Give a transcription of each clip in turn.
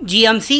G M C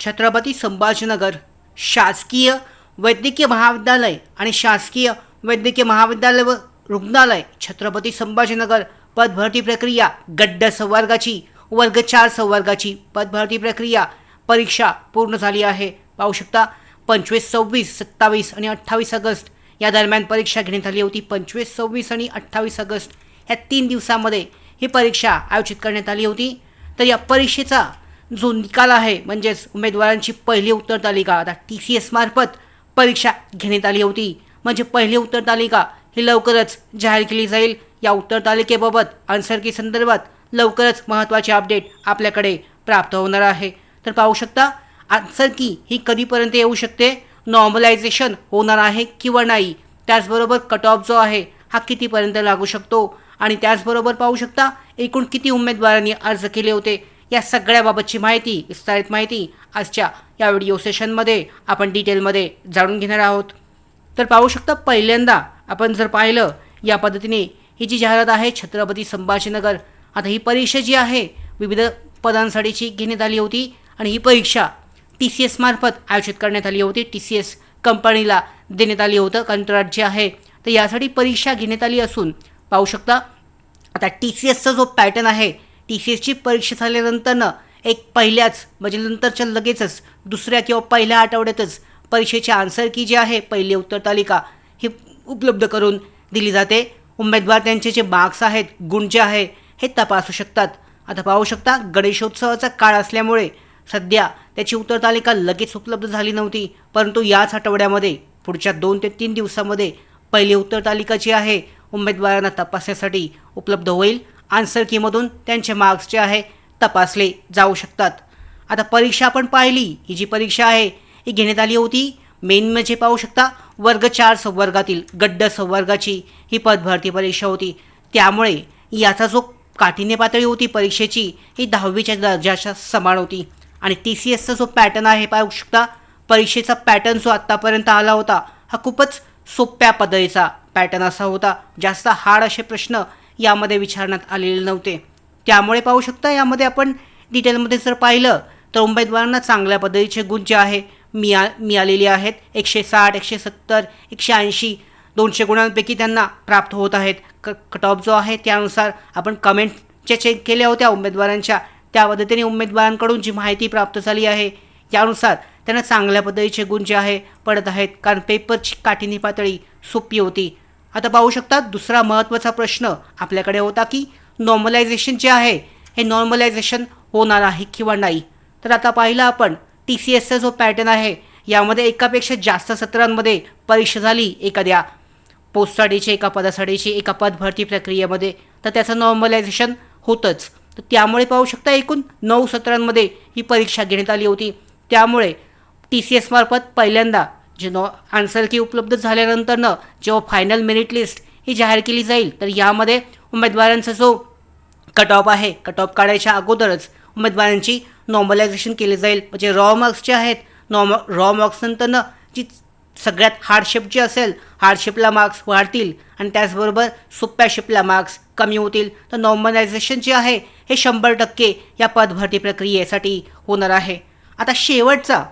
Chhatrapati Sambhajinagar शासकीय वैद्यकीय महाविद्यालय आणि शासकीय वैद्यकीय महाविद्यालय व रुग्णालय छत्रपती संभाजीनगर पदभरती प्रक्रिया गड्ड संवर्गाची वर्ग चार संवर्गाची पदभरती प्रक्रिया परीक्षा पूर्ण झाली आहे. पाहू शकता पंचवीस सव्वीस सत्तावीस आणि अठ्ठावीस ऑगस्ट या दरम्यान परीक्षा घेण्यात आली होती. पंचवीस सव्वीस आणि अठ्ठावीस ऑगस्ट ह्या तीन दिवसामध्ये ही परीक्षा आयोजित करण्यात आली होती. तर या परीक्षेचा जो निकाल आहे म्हणजेच उमेदवारांची पहिली उत्तर तालिका आता टी सी एसमार्फत परीक्षा घेण्यात आली होती. म्हणजे पहिली उत्तर तालिका ही लवकरच जाहीर केली जाईल. या उत्तर तालिकेबाबत आन्सर की संदर्भात लवकरच महत्त्वाचे अपडेट आपल्याकडे प्राप्त होणार आहे. तर पाहू शकता आन्सर की ही कधीपर्यंत येऊ शकते? नॉर्मलायझेशन होणार आहे किंवा नाही? त्याचबरोबर कट ऑफ जो आहे हा कितीपर्यंत लागू शकतो? आणि त्याचबरोबर पाहू शकता एकूण किती उमेदवारांनी अर्ज केले होते? या सगळ्याबाबतची माहिती विस्तारित माहिती आजच्या या व्हिडिओ सेशनमध्ये आपण डिटेलमध्ये जाणून घेणार आहोत. तर पाहू शकता पहिल्यांदा आपण जर पाहिलं या पद्धतीने ही जी जाहिरात आहे छत्रपती संभाजीनगर आता ही परीक्षा जी आहे विविध पदांसाठीची घेण्यात आली होती आणि ही परीक्षा टी सी एस मार्फत आयोजित करण्यात आली होती. टी सी एस कंपनीला देण्यात आली होतं कंत्राट जे आहे. तर यासाठी परीक्षा घेण्यात आली असून पाहू शकता आता टी सी एसचा जो पॅटर्न आहे टी सी एसची परीक्षा झाल्यानंतरनं एक पहिल्याच म्हणजे नंतरच्या लगेचच दुसऱ्या किंवा पहिल्या आठवड्यातच परीक्षेची आन्सर की जी आहे पहिली उत्तर तालिका ही उपलब्ध करून दिली जाते. उमेदवार त्यांचे जे मार्क्स आहेत गुण जे आहे हे तपासू शकतात. आता पाहू शकता गणेशोत्सवाचा काळ असल्यामुळे सध्या त्याची उत्तर तालिका लगेच उपलब्ध झाली नव्हती परंतु याच आठवड्यामध्ये पुढच्या दोन ते तीन दिवसामध्ये पहिली उत्तर तालिका जी आहे उमेदवारांना तपासण्यासाठी उपलब्ध होईल. आन्सर कीमधून त्यांचे मार्क्स जे आहे तपासले जाऊ शकतात. आता परीक्षा आपण पाहिली. ही जी परीक्षा आहे ही घेण्यात आली होती. मेन म्हणजे पाहू शकता वर्ग चार संवर्गातील गड्ड संवर्गाची ही पदभरती परीक्षा होती. त्यामुळे याचा जो काठिण्य पातळी होती परीक्षेची ही दहावीच्या दर्जाच्या समान होती. आणि टी सी एसचा जो पॅटर्न आहे पाहू शकता परीक्षेचा पॅटर्न जो आत्तापर्यंत आला होता हा खूपच सोप्या पदरीचा पॅटर्न असा होता. जास्त हार्ड असे प्रश्न यामध्ये विचारण्यात आलेले नव्हते. त्यामुळे पाहू शकता यामध्ये आपण डिटेलमध्ये जर पाहिलं तर उमेदवारांना चांगल्या पद्धतीचे गुण जे आहे मिळा मिळालेले आहेत. एकशे साठ एकशे सत्तर एकशे ऐंशी दोनशे गुणांपैकी त्यांना प्राप्त होत आहेत. क कट ऑफ जो आहे त्यानुसार आपण कमेंटच्या चेक केल्या होत्या उमेदवारांच्या. त्या पद्धतीने उमेदवारांकडून जी माहिती प्राप्त झाली आहे त्यानुसार त्यांना चांगल्या पद्धतीचे गुण जे आहे पडत आहेत. कारण पेपरची काठिणी पातळी सोपी होती. आता पाहू शकता दुसरा महत्त्वाचा प्रश्न आपल्याकडे होता की नॉर्मलायझेशन जे आहे हे नॉर्मलायझेशन होणार आहे किंवा नाही? तर आता पाहिलं आपण टी सी एसचा जो पॅटर्न आहे यामध्ये एकापेक्षा जास्त सत्रांमध्ये परीक्षा झाली एखाद्या पोस्टसाठीची एका पदासाठीची एका पदभरती प्रक्रियेमध्ये. तर त्याचं नॉर्मलायझेशन होतंच. तर त्यामुळे पाहू शकता एकूण नऊ सत्रांमध्ये ही परीक्षा घेण्यात आली होती. त्यामुळे टी सी एसमार्फत पहिल्यांदा जे नॉ आन्सर की उपलब्ध झाल्यानंतरनं जेव्हा फायनल मेरिट लिस्ट ही जाहीर केली जाईल तर यामध्ये उमेदवारांचा जो कट ऑफ आहे कट ऑफ काढायच्या अगोदरच उमेदवारांची नॉर्मलायझेशन केली जाईल. म्हणजे रॉ मार्क्स जे आहेत नॉर्म रॉ मार्क्सनंतरनं जी सगळ्यात हार्डशिप जी असेल हार्डशिपला मार्क्स वाढतील आणि त्याचबरोबर सोप्या शिपला मार्क्स कमी होतील. तर नॉर्मलायझेशन जे आहे हे शंभर टक्के या पदभरती प्रक्रियेसाठी होणार आहे. आता शेवटचा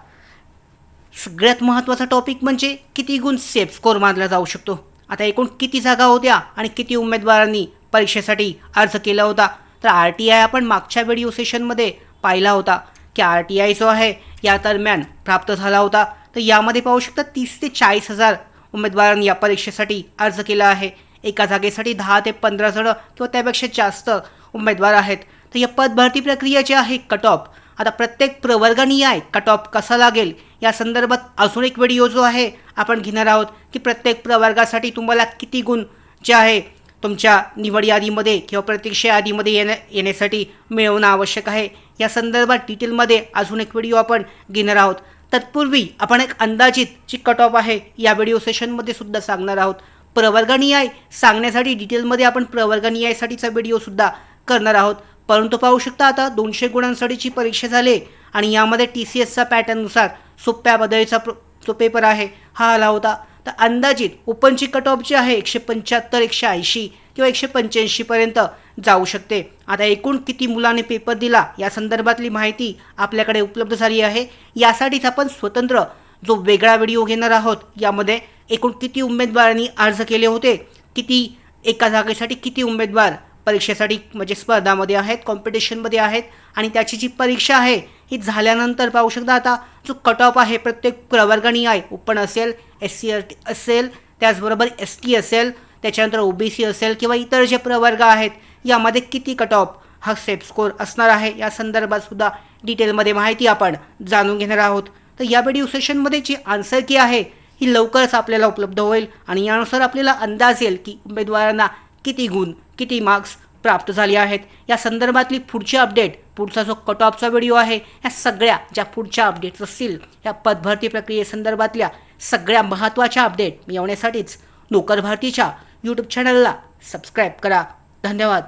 सगळ्यात महत्त्वाचा टॉपिक म्हणजे किती गुण सेफ स्कोर मानला जाऊ शकतो. आता एकूण किती जागा होत्या आणि किती उमेदवारांनी परीक्षेसाठी अर्ज केला होता? तर आर टी आय आपण मागच्या व्हिडिओ सेशनमध्ये पाहिला होता की आर टी आय जो आहे या दरम्यान प्राप्त झाला होता. तर यामध्ये पाहू शकता तीस ते चाळीस हजार उमेदवारांनी या परीक्षेसाठी अर्ज केला आहे. एका जागेसाठी दहा ते पंधरा जणं किंवा त्यापेक्षा जास्त उमेदवार आहेत. तर या पदभरती प्रक्रिया जी आहे कट ऑफ आता प्रत्येक प्रवर्गानी आहे कट ऑफ कसा लागेल? या संदर्भात अजून एक व्हिडिओ जो आहे. आपण घेणार आहोत की प्रत्येक प्रवर्गासाठी तुम्हाला किती गुण जे आहे तुमच्या निवड यादीमध्ये किंवा प्रतीक्षा यादीमध्ये येण्या येण्यासाठी मिळवणं आवश्यक आहे. या संदर्भात डिटेलमध्ये अजून एक व्हिडिओ आपण घेणार आहोत. तत्पूर्वी आपण एक अंदाजित जी कट ऑफ आहे या व्हिडिओ सेशनमध्ये सुद्धा सांगणार आहोत. प्रवर्गनियाय सांगण्यासाठी डिटेलमध्ये आपण प्रवर्गनियायसाठीचा व्हिडिओसुद्धा करणार आहोत. परंतु पाहू शकता आता दोनशे गुणांसाठीची परीक्षा झाली आणि यामध्ये टी सी एसचा पॅटर्ननुसार सोप्या पद्धतीचा तो जो पेपर आहे. हा आला होता. तर अंदाजित ओपनची कट ऑफ जी आहे एकशे पंच्याहत्तर एकशे ऐंशी किंवा एकशे पंच्याऐंशीपर्यंत जाऊ शकते. आता एकूण किती मुलाने पेपर दिला या संदर्भातली माहिती आपल्याकडे उपलब्ध झाली आहे. यासाठीच आपण स्वतंत्र जो वेगळा व्हिडिओ घेणार आहोत यामध्ये एकूण किती उमेदवारांनी अर्ज केले होते किती एका जागेसाठी किती उमेदवार परीक्षेसाठी म्हणजे स्पर्धामध्ये आहेत कॉम्पिटिशनमध्ये आहेत आणि त्याची जी परीक्षा आहे ही झाल्यानंतर पाहू शकता आता जो कट ऑफ आहे प्रत्येक प्रवर्गानी आहे. ओपन असेल एस सी आर टी असेल त्याचबरोबर एस टी असेल त्याच्यानंतर ओ बी सी असेल किंवा इतर जे प्रवर्ग आहेत यामध्ये किती कट ऑफ हा सेफ स्कोर असणार आहे? या संदर्भात सुद्धा डिटेलमध्ये माहिती आपण जाणून घेणार आहोत. तर या व्हिडिओ सेशनमध्ये जी आन्सर की आहे ही लवकरच आपल्याला उपलब्ध होईल आणि यानुसार आपल्याला अंदाज येईल की उमेदवारांना किती गुण किती मार्क्स प्राप्त झाली आहेत. या संदर्भातली पुढची अपडेट पुढचा जो कट ऑफचा व्हिडिओ आहे या सगळ्या ज्या पुढच्या अपडेट्स असतील या पदभरती प्रक्रियेसंदर्भातल्या सगळ्या महत्त्वाच्या अपडेट मिळवण्यासाठीच नोकर भारतीच्या यूट्यूब चॅनलला सबस्क्राईब करा. धन्यवाद.